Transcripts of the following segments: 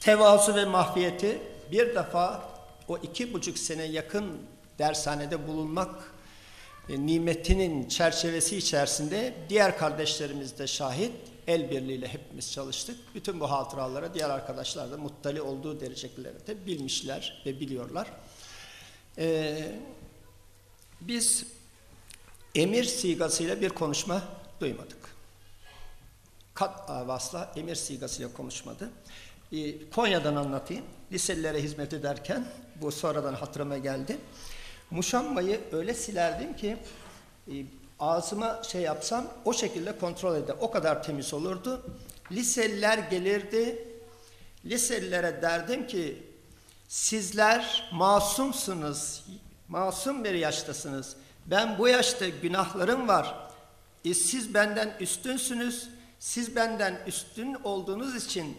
Tevazu ve mahfiyeti bir defa o iki buçuk sene yakın dershanede bulunmak e, nimetinin çerçevesi içerisinde diğer kardeşlerimiz de şahit. El birliğiyle hepimiz çalıştık. Bütün bu hatıralara diğer arkadaşlar da muttali olduğu derecelerinde bilmişler ve biliyorlar. Ee, biz emir sigasıyla bir konuşma duymadık. Kat avasla emir sigasıyla konuşmadı. Ee, Konya'dan anlatayım. Liselilere hizmet ederken bu sonradan hatırıma geldi. Muşambayı öyle silerdim ki e, ağzıma şey yapsam o şekilde kontrol eder. O kadar temiz olurdu. Liseliler gelirdi. Liselilere derdim ki sizler masumsunuz. Masum bir yaştasınız. Ben bu yaşta günahlarım var. E, siz benden üstünsünüz. Siz benden üstün olduğunuz için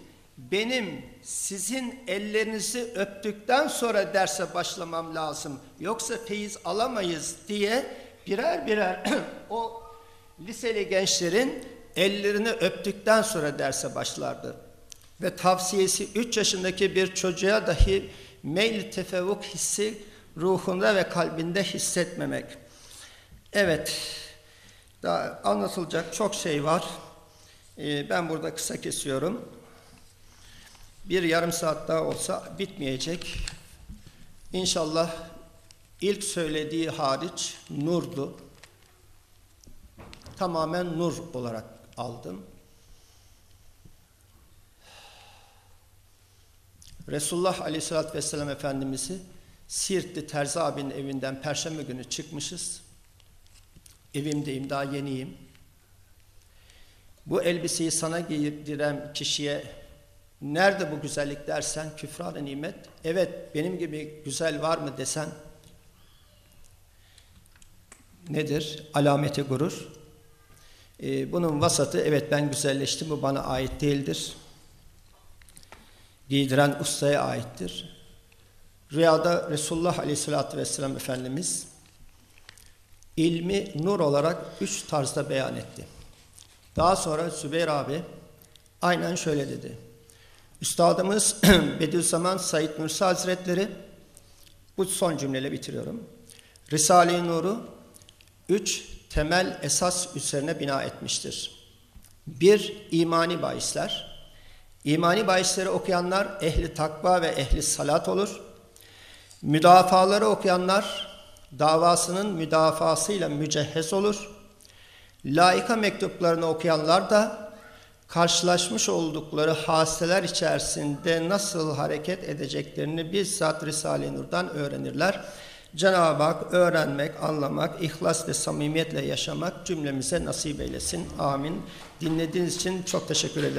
benim sizin ellerinizi öptükten sonra derse başlamam lazım. Yoksa feyiz alamayız diye birer birer o liseli gençlerin ellerini öptükten sonra derse başlardı. Ve tavsiyesi 3 yaşındaki bir çocuğa dahi meyl tefevvuk hissi ruhunda ve kalbinde hissetmemek. Evet, daha anlatılacak çok şey var. Ee, ben burada kısa kesiyorum. Bir yarım saat daha olsa bitmeyecek. İnşallah ilk söylediği hariç nurdu. Tamamen nur olarak aldım. Resulullah Aleyhisselatü Vesselam Efendimiz'i Siirtli Terzi abinin evinden Perşembe günü çıkmışız. Evimdeyim, daha yeniyim. Bu elbiseyi sana giydiren kişiye nerede bu güzellik dersen küfran nimet. Evet benim gibi güzel var mı desen nedir? Alameti gurur. Ee, bunun vasatı evet ben güzelleştim bu bana ait değildir. Giydiren ustaya aittir. Rüyada Resulullah Aleyhisselatü Vesselam Efendimiz ilmi nur olarak üç tarzda beyan etti. Daha sonra Zübeyir abi aynen şöyle dedi. Üstadımız Bediüzzaman Said Nursi Hazretleri bu son cümleyle bitiriyorum. Risale-i Nur'u üç temel esas üzerine bina etmiştir. Bir, imani bahisler. İmani bahisleri okuyanlar ehli takva ve ehli salat olur. Müdafaları okuyanlar davasının müdafasıyla mücehhez olur. Laika mektuplarını okuyanlar da karşılaşmış oldukları hadiseler içerisinde nasıl hareket edeceklerini bizzat Risale-i Nur'dan öğrenirler. Cenab-ı Hak öğrenmek, anlamak, ihlas ve samimiyetle yaşamak cümlemize nasip eylesin. Amin. Dinlediğiniz için çok teşekkür ederim.